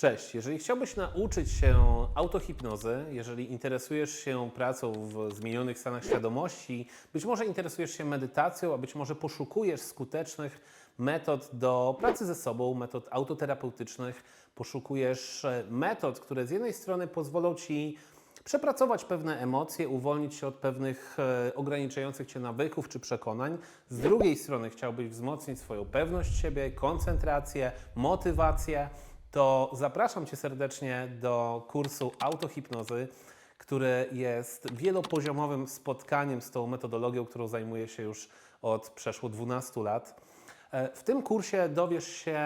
Cześć, jeżeli chciałbyś nauczyć się autohipnozy, jeżeli interesujesz się pracą w zmienionych stanach świadomości, być może interesujesz się medytacją, a być może poszukujesz skutecznych metod do pracy ze sobą, metod autoterapeutycznych, poszukujesz e, metod, które z jednej strony pozwolą Ci przepracować pewne emocje, uwolnić się od pewnych e, ograniczających Cię nawyków czy przekonań. Z drugiej strony chciałbyś wzmocnić swoją pewność siebie, koncentrację, motywację, to zapraszam Cię serdecznie do kursu autohipnozy, który jest wielopoziomowym spotkaniem z tą metodologią, którą zajmuję się już od przeszło 12 lat. E, W tym kursie dowiesz się,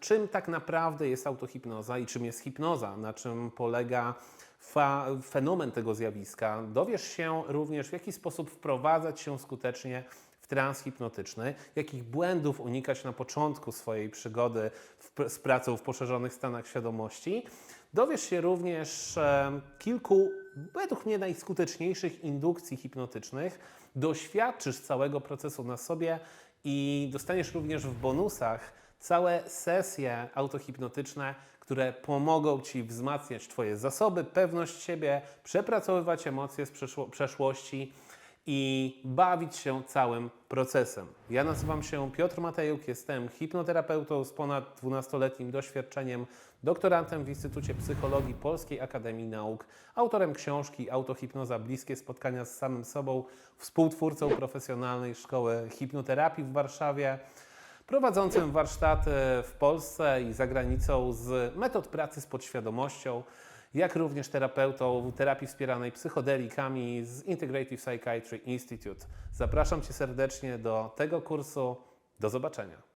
czym tak naprawdę jest autohipnoza i czym jest hipnoza, na czym polega fenomen tego zjawiska. Dowiesz się również, w jaki sposób wprowadzać się skutecznie w trans hipnotyczny, jakich błędów unikać na początku swojej przygody w, z pracą w poszerzonych stanach świadomości. Dowiesz się również e, kilku, według mnie, najskuteczniejszych indukcji hipnotycznych. Doświadczysz całego procesu na sobie i dostaniesz również w bonusach całe sesje autohipnotyczne, które pomogą Ci wzmacniać Twoje zasoby, pewność siebie, przepracowywać emocje z przeszło- przeszłości i bawić się całym procesem. Ja nazywam się Piotr Matejuk, jestem hipnoterapeutą z ponad 12-letnim doświadczeniem, doktorantem w Instytucie Psychologii Polskiej Akademii Nauk, autorem książki Autohipnoza Bliskie spotkania z samym sobą, współtwórcą profesjonalnej szkoły hipnoterapii w Warszawie, prowadzącym warsztaty w Polsce i za granicą z metod pracy z podświadomością, jak również terapeutą terapii wspieranej psychodelikami z Integrative Psychiatry Institute. Zapraszam Cię serdecznie do tego kursu. Do zobaczenia.